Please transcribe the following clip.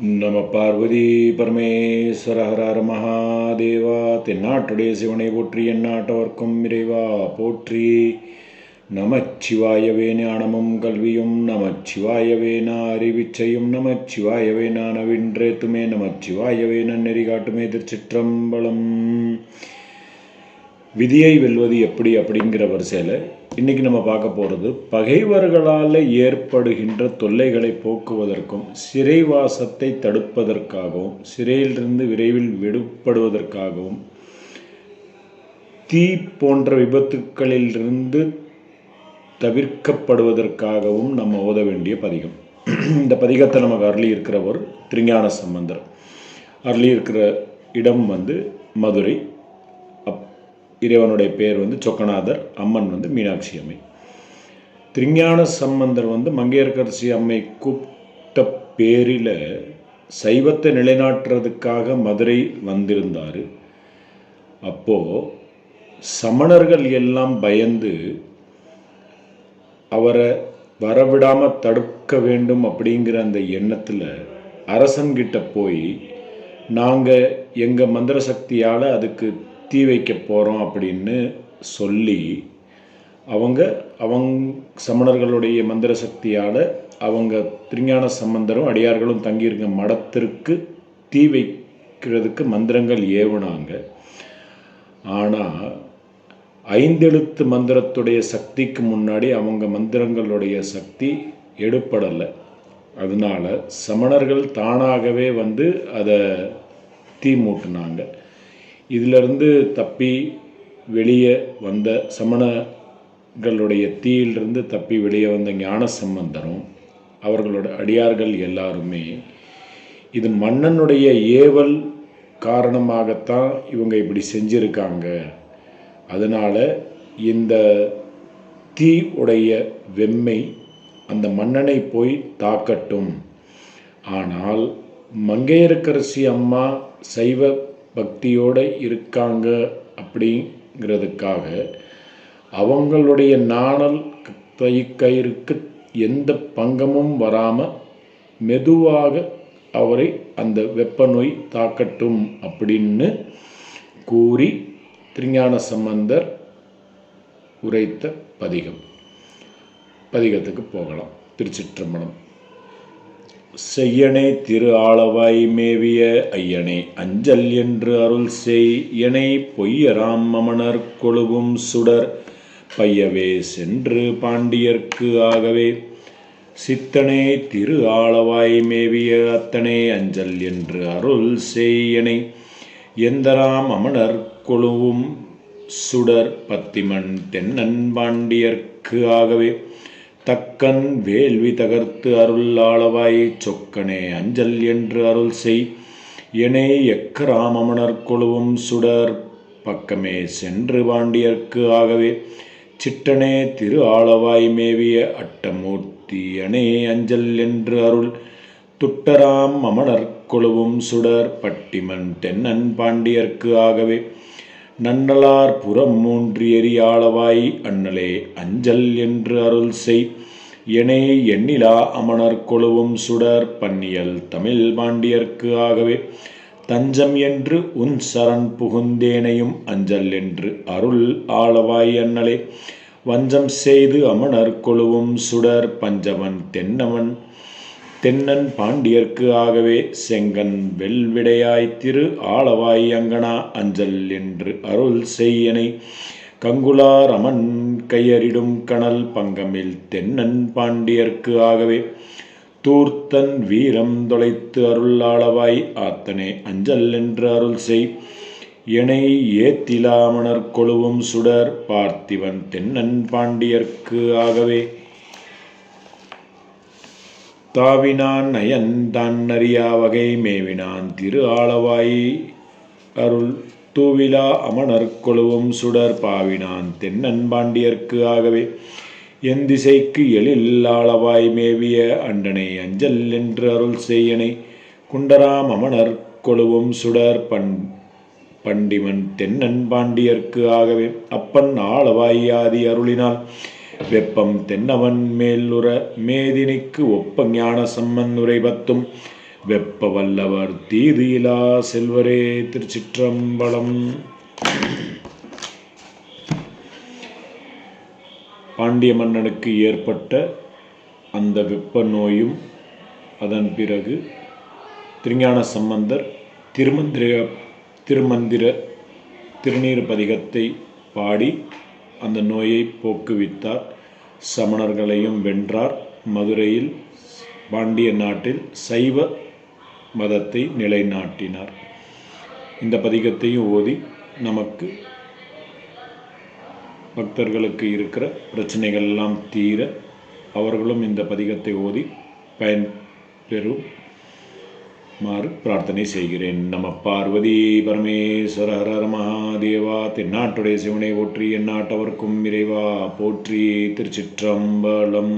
நம பார்வதி பரமேஸ்வர ஹர மகாதேவா தென்னாட்டுடைய சிவனை போற்றி எந்நாட்டவர்க்கும் இறைவா போற்றி நமச்சிவாயவே ஞானமும் கல்வியும் நமச்சிவாயவே நான் அறிவிச்சையும் நமச்சிவாயவே நான் நவின்றேத்துமே நமச்சிவாயவே நன்னெறி காட்டுமே திருச்சிற்றம்பலம் விதியை வெல்வது எப்படி அப்படிங்கிற வரிசையில் இன்றைக்கி நம்ம பார்க்க போகிறது பகைவர்களால் ஏற்படுகின்ற தொல்லைகளை போக்குவதற்கும் சிறைவாசத்தை தடுப்பதற்காகவும் சிறையிலிருந்து விரைவில் விடுபடுவதற்காகவும் தீ போன்ற விபத்துக்களிலிருந்து தவிர்க்கப்படுவதற்காகவும் நம்ம ஓத வேண்டிய பதிகம். இந்த பதிகத்தை நமக்கு அருளி இருக்கிறவர் திருஞான சம்பந்தர். அருளி இருக்கிற இடம் வந்து மதுரை. இறைவனுடைய பேர் வந்து சொக்கநாதர் அம்மன் வந்து மீனாட்சி அம்மை. திருஞான சம்பந்தர் வந்து மங்கையர்கரசி அம்மை கூப்பிட்ட பேரில் சைவத்தை நிலைநாட்டுறதுக்காக மதுரை வந்திருந்தார். அப்போது சமணர்கள் எல்லாம் பயந்து அவரை வரவிடாமல் தடுக்க வேண்டும் அப்படிங்கிற அந்த எண்ணத்தில் அரசன்கிட்ட போய் நாங்கள் எங்கள் மந்திர சக்தியால் அதுக்கு தீ வைக்க போகிறோம் அப்படின்னு சொல்லி அவங்க அவங்க சமணர்களுடைய மந்திர சக்தியால் அவங்க திருஞான சம்பந்தரும் அடியார்களும் தங்கியிருக்க மடத்திற்கு தீ வைக்கிறதுக்கு மந்திரங்கள் ஏவுனாங்க. ஆனால் ஐந்தெழுத்து மந்திரத்துடைய சக்திக்கு முன்னாடி அவங்க மந்திரங்களுடைய சக்தி எடுப்படலை அதனால சமணர்கள் தானாகவே வந்து அதை தீ மூட்டினாங்க. இதிலிருந்து தப்பி வெளியே வந்த சமணர்களுடைய தீயிலிருந்து தப்பி வெளியே வந்த ஞான சம்பந்தரும் அவர்களோட அடியார்கள் எல்லாருமே இது மன்னனுடைய ஏவல் காரணமாகத்தான் இவங்க இப்படி செஞ்சுருக்காங்க. அதனால் இந்த தீ உடைய வெம்மை அந்த மன்னனை போய் தாக்கட்டும். ஆனால் மங்கையரக்கரசி அம்மா சைவ பக்தியோடு இருக்காங்க அப்படிங்கிறதுக்காக அவங்களுடைய நாணல் கயிறுக்கு எந்த பங்கமும் வராமல் மெதுவாக அவரை அந்த வெப்ப நோய் தாக்கட்டும் அப்படின்னு கூறி திருஞான சம்பந்தர் உரைத்த பதிகம். பதிகத்துக்கு போகலாம். திருச்சிற்றம்பலம். செய்யனே திரு ஆளவாய் மேவிய ஐயனே அஞ்சல் என்று அருள் செய் எனை பொய்யராம் மமணர் கொழுவும் சுடர். பையவே சென்று பாண்டியர்க்கு ஆகவே சித்தனே திரு ஆளவாய் மேவிய அத்தனே அஞ்சல் என்று அருள் செய்யனை எந்தராம் அமணர் கொழுவும் சுடர். பத்திமன் தென்னன் பாண்டியர்க்கு ஆகவே தக்கன் வேள்வி தகர்த்து அருள் ஆளவாய் சொக்கனே அஞ்சல் என்று அருள் செய். எனே எக்கராமமணர் கொழுவும் சுடர் பக்கமே சென்று பாண்டியர்க்கு ஆகவே. சிட்டனே திரு ஆளவாய் மேவிய அட்டமூர்த்தி அணே அஞ்சல் என்று அருள். துட்டராம் அமணர் கொழுவும் சுடர் பட்டிமன் தென்னன் பாண்டியர்க்கு ஆகவே. நன்னலார் புறம் மூன்று எரியாளவாய் அண்ணலே அஞ்சல் என்று அருள் செய். எனே எண்ணிலா அமணர் கொழுவும் சுடர் பன்னியல் தமிழ் பாண்டியர்க்கு ஆகவே. தஞ்சம் என்று உன் சரண் புகுந்தேனையும் அஞ்சல் என்று அருள் ஆளவாய் அண்ணலே. வஞ்சம் செய்து அமணர் கொழுவும் சுடர் பஞ்சவன் தென்னவன். தென்னன் பாண்டியர்க்கு ஆகவே செங்கன் வெல்விடையாய் திரு ஆளவாய் அங்கனா அஞ்சல் என்று அருள் செய்யனை. கங்குலார் அமன் கையறிடும் கணல் பங்கமில் தென்னன் பாண்டியர்க்கு ஆகவே தூர்த்தன் வீரம் தொலைத்து அருள் ஆளவாய் ஆத்தனே அஞ்சல் என்று அருள் செய். எனை ஏத்திலாமணர் கொழுவும் சுடர் பார்த்திவன் தென்னன் பாண்டியர்க்கு ஆகவே தாவினான் நயன் தான் அறியா வகை மேவினான் திரு ஆளவாய். அருள் தூவிலா அமணர் கொழுவும் சுடர் பாவினான் தென்னன் பாண்டியர்க்கு ஆகவே. என் திசைக்கு எழில் ஆளவாய் மேவிய அண்டனை அஞ்சல் என்று அருள் செய்யனை. குண்டராம் அமணர் கொழுவும் சுடர் பண் பண்டிமன் தென்னன் பாண்டியர்க்கு ஆகவே. அப்பன் ஆளவாய் ஆதி அருளினால் வெப்பம் தென்னவன் மேலுற மேதினிக்கு ஒப்ப ஞான சம்மன்னுரை உரை பத்தும் வெப்ப வல்லவர் தீது இலா செல்வரே திருச்சிற்றம்பலம். பாண்டிய மன்னனுக்கு ஏற்பட்ட அந்த வெப்ப நோயும் அதன் பிறகு திருஞான சம்பந்தர் திருமந்திர திருமந்திர திருநீர் பதிகத்தை பாடி அந்த நோயை போக்குவித்தார். சமணர்களையும் வென்றார். மதுரையில் பாண்டிய நாட்டில் சைவ மதத்தை நிலைநாட்டினார். இந்த பதிகத்தையும் ஓதி நமக்கு பக்தர்களுக்கு இருக்கிற பிரச்சனைகள் எல்லாம் தீர அவர்களும் இந்த பதிகத்தை ஓதி பயன் மாறு பிரார்த்தனை செய்கிறேன். நம பார்வதி பரமேஸ்வர ஹர ஹர மகாதேவா தென்னாட்டுடைய சிவனை போற்றி எந்நாட்டவர்க்கும் இறைவா போற்றி திருச்சிற்றம்பலம்.